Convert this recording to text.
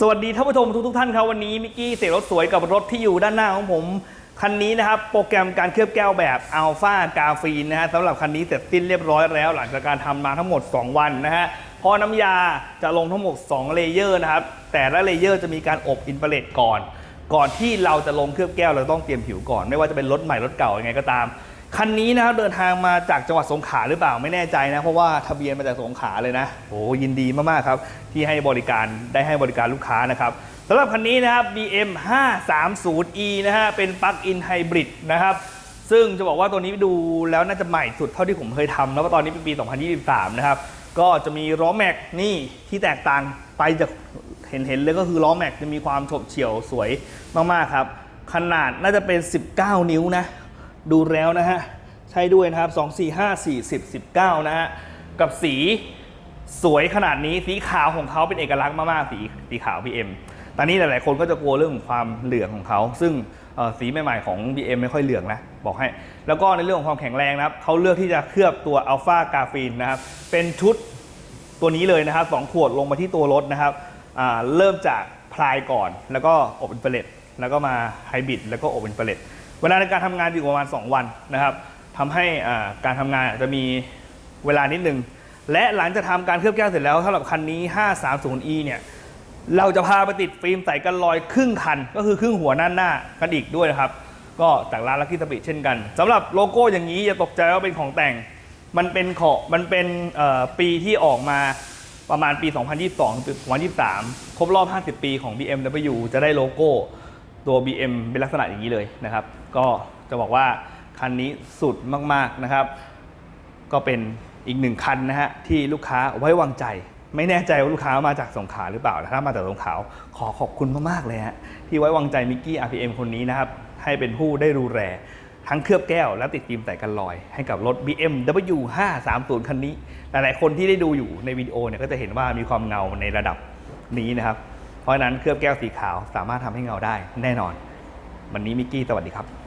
สวัสดีท่านผู้ชมทุกๆท่านครับวันนี้มิกกี้เสียรถสวยกับรถที่อยู่ด้านหน้าของผมคันนี้นะครับโปรแกรมการเคลือบแก้วแบบอัลฟากาฟีนนะฮะสำหรับคันนี้เสร็จสิ้นเรียบร้อยแล้ว หลังจากการทำมาทั้งหมด 2 วันนะฮะพราะน้ำยาจะลงทั้งหมด 2 เลเยอร์นะครับแต่ละเลเยอร์จะมีการอบอินฟาเรดก่อน ก่อนที่เราจะลงเคลือบแก้วเราต้องเตรียมผิวก่อน ไม่ว่าจะเป็นรถใหม่รถเก่ายังไงก็ตาม คันนี้นะครับเดินทางมาจากจังหวัดสงขลาหรือเปล่าไม่แน่ใจนะ เพราะว่าทะเบียนมาจากสงขลาเลยนะโอ้ยินดีมากๆครับ ที่ให้บริการได้ให้บริการลูกค้านะครับสำหรับคันนี้นะครับ BM 530e นะฮะเป็นปลั๊กอินไฮบริดนะครับซึ่งจะบอกว่าตัวนี้ดูแล้วน่าจะใหม่สุดเท่าที่ผมเคยทำแล้วก็ตอนนี้เป็นปี 2023 นะครับ ก็จะมีล้อแม็กนี่ที่แตกต่างไปจากเห็นเห็นเลยก็คือล้อแม็กจะมีความฉบเฉี่ยวสวยมากๆครับ ขนาดน่าจะเป็น 19 นิ้วนะ ดูแล้วนะฮะ ใช้ด้วยนะครับ 2 4 5 4 10 19 นะฮะ กับสีสวยขนาดนี้สีขาวของเขาเป็นเอกลักษณ์มาก ๆ สีสีขาว BM ตอนนี้หลาย ๆ คนก็จะกลัวเรื่องความเหลืองของเขา ซึ่งสีใหม่ ๆ ของ BM ไม่ค่อยเหลืองนะ บอกให้ แล้วก็ในเรื่องของความแข็งแรงนะครับเขาเลือกที่จะเคลือบตัวอัลฟากาฟีนนะครับ เป็นชุดตัวนี้เลยนะครับสองขวดลงมาที่ตัวรถนะครับ เริ่มจากพลายก่อน แล้วก็อบอินฟราเรดแล้วก็มาไฮบริดแล้วก็อบอินฟราเรด เวลาในการทำงานอยู่ประมาณ 2 วันนะครับทำให้การทำงานจะมีเวลานิดนึง และหลังจากทำการเคลือบแก้วเสร็จแล้วสำหรับคันนี้ 530e เนี่ยเราจะพาไปติดฟิล์มใส่กันรอยครึ่งคัน ก็คือครึ่งหัวหน้าหน้ากันอีกด้วยนะครับ ก็จากร้านลักกี้สปีดเช่นกันสำหรับโลโก้อย่างนี้อย่าตกใจว่าเป็นของแต่งมันเป็นขอมันเป็นปีที่ออกมาประมาณปี 2022ถึง2023 ครบรอบ 50 ปีของ BMW จะได้โลโก้ ตัว BM เป็นลักษณะอย่างนี้เลยนะครับ ก็จะบอกว่าคันนี้สุดมากๆนะครับ ก็เป็นอีกหนึ่งคันนะฮะที่ลูกค้าไว้วางใจ ไม่แน่ใจว่าลูกค้ามาจากสงขลาหรือเปล่าถ้ามาจากสงขลาขอขอบคุณมากๆเลยฮะที่ไว้วางใจมิกกี้ RPM คนนี้นะครับ ให้เป็นผู้ได้ดูแลทั้งเคลือบแก้วและติดฟิล์มใส่กันรอย ให้กับรถ BMW 530 คันนี้ หลายๆ คนที่ได้ดูอยู่ในวิดีโอเนี่ยก็จะเห็นว่ามีความเงาในระดับนี้นะครับ เพราะฉะนั้นเคลือบแก้วสีขาวสามารถทำให้เงาได้แน่นอน วันนี้มิกกี้สวัสดีครับ